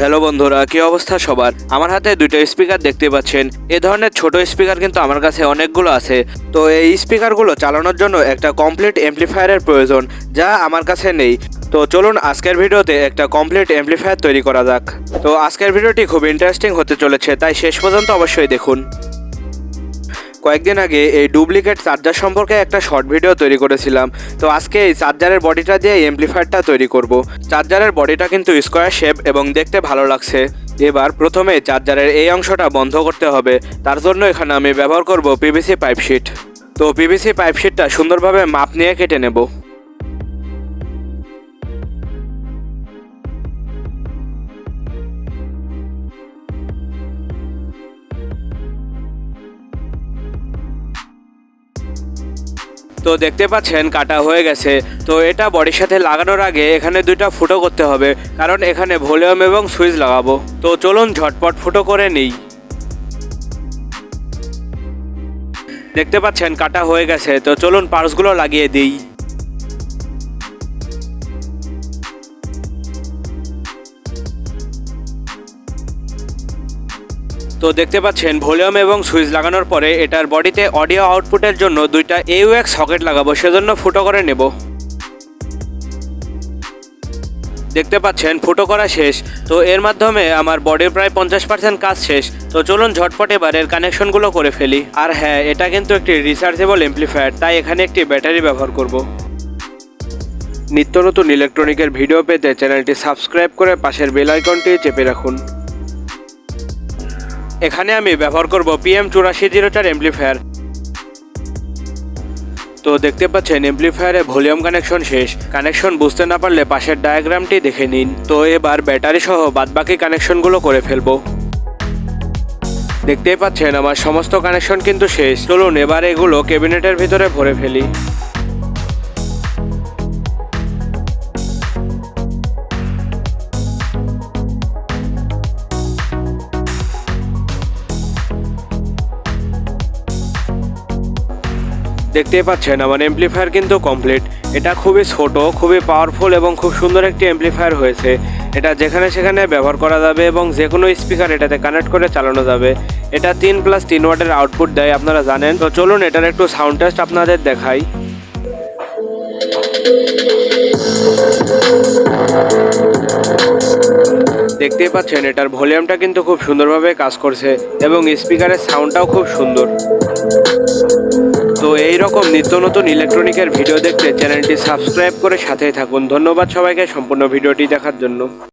Hello বন্ধুরা, কি অবস্থা সবার? আমার হাতে দুইটা স্পিকার দেখতে পাচ্ছেন। এ ধরনের ছোট স্পিকার কিন্তু আমার কাছে অনেকগুলো আছে। তো এই স্পিকারগুলো চালানোর জন্য একটা কমপ্লিট এমপ্লিফায়ারের প্রয়োজন, যা আমার কাছে নেই। তো চলুন আজকের ভিডিওতে একটা কমপ্লিট এমপ্লিফায়ার তৈরি করা যাক। তো আজকের ভিডিওটি খুব ইন্টারেস্টিং হতে চলেছে, তাই শেষ পর্যন্ত অবশ্যই দেখুন। কয়েকদিন আগে এই ডুপ্লিকেট চার্জার সম্পর্কে একটা শর্ট ভিডিও তৈরি করেছিলাম। তো আজকে এই চার্জারের বডিটা দিয়ে এমপ্লিফায়ারটা তৈরি করব। চার্জারের বডিটা কিন্তু স্কোয়ার শেপ এবং দেখতে ভালো লাগছে। এবার প্রথমে চার্জারের এই অংশটা বন্ধ করতে হবে। তার জন্য এখানে আমি ব্যবহার করব পিভিসি পাইপশিট তো পিভিসি পাইপশিটটা সুন্দরভাবে মাপ নিয়ে কেটে নেব। তো দেখতে পাচ্ছেন কাটা হয়ে গেছে। তো এটা বডির সাথে লাগানোর আগে এখানে দুইটা ফুটো করতে হবে, কারণ এখানে ভলিউম এবং সুইচ লাগাবো। তো চলুন ঝটপট ফুটো করে নিই। দেখতে পাচ্ছেন কাটা হয়ে গেছে, তো চলুন পার্সগুলো লাগিয়ে দিই। তো দেখতে পাচ্ছেন, ভলিউম এবং সুইচ লাগানোর পরে এটার বডিতে অডিও আউটপুটের জন্য দুইটা এক্স সকেট লাগাবো, সেজন্য ফুটো করে নেব। দেখতে পাচ্ছেন, ফুটো করা শেষ। তো এর মাধ্যমে আমার বডির প্রায় পঞ্চাশ পার্সেন্ট কাজ শেষ। তো চলুন ঝটপট এবার এর কানেকশনগুলো করে ফেলি। আর হ্যাঁ এটা কিন্তু একটি রিচার্জেবল এমপ্লিফায়ার তাই এখানে একটি ব্যাটারি ব্যবহার করব। নিত্য নতুন ইলেকট্রনিকের ভিডিও পেতে চ্যানেলটি সাবস্ক্রাইব করে পাশের বেল আইকনটি চেপে রাখুন। এখানে আমি ব্যবহার করব পিএম চুরাশি জিরো চার এমপ্লিফায়ার তো দেখতে পাচ্ছেন এমপ্লিফায়ারে ভলিউম কানেকশন শেষ। কানেকশন বুঝতে না পারলে পাশের ডায়াগ্রামটি দেখে নিন। তো এবার ব্যাটারি সহ বাদবাকি কানেকশনগুলো করে ফেলব। দেখতেই পাচ্ছেন, আমার সমস্ত কানেকশন কিন্তু শেষ। চলুন এবার এগুলো ক্যাবিনেটের ভিতরে ভরে ফেলি। দেখতেই পাচ্ছেন, আমার এমপ্লিফায়ার কিন্তু কমপ্লিট এটা খুবই ছোট, খুবই পাওয়ারফুল এবং খুব সুন্দর একটি এমপ্লিফায়ার হয়েছে। এটা যেখানে সেখানে ব্যবহার করা যাবে এবং যে কোনো স্পিকার এটাতে কানেক্ট করে চালানো যাবে। এটা তিন প্লাস তিন ওয়াটের আউটপুট দেয়, আপনারা জানেন। তো চলুন, এটার একটু সাউন্ড টেস্ট আপনাদের দেখাই। দেখতেই পাচ্ছেন, এটার ভলিউমটা কিন্তু খুব সুন্দরভাবে কাজ করছে এবং স্পিকারের সাউন্ডটাও খুব সুন্দর। তো এইরকম নিত্য নতুন ইলেকট্রনিকের ভিডিও দেখতে চ্যানেলটি সাবস্ক্রাইব করে সাথেই থাকুন। ধন্যবাদ সবাইকে সম্পূর্ণ ভিডিওটি দেখার জন্য।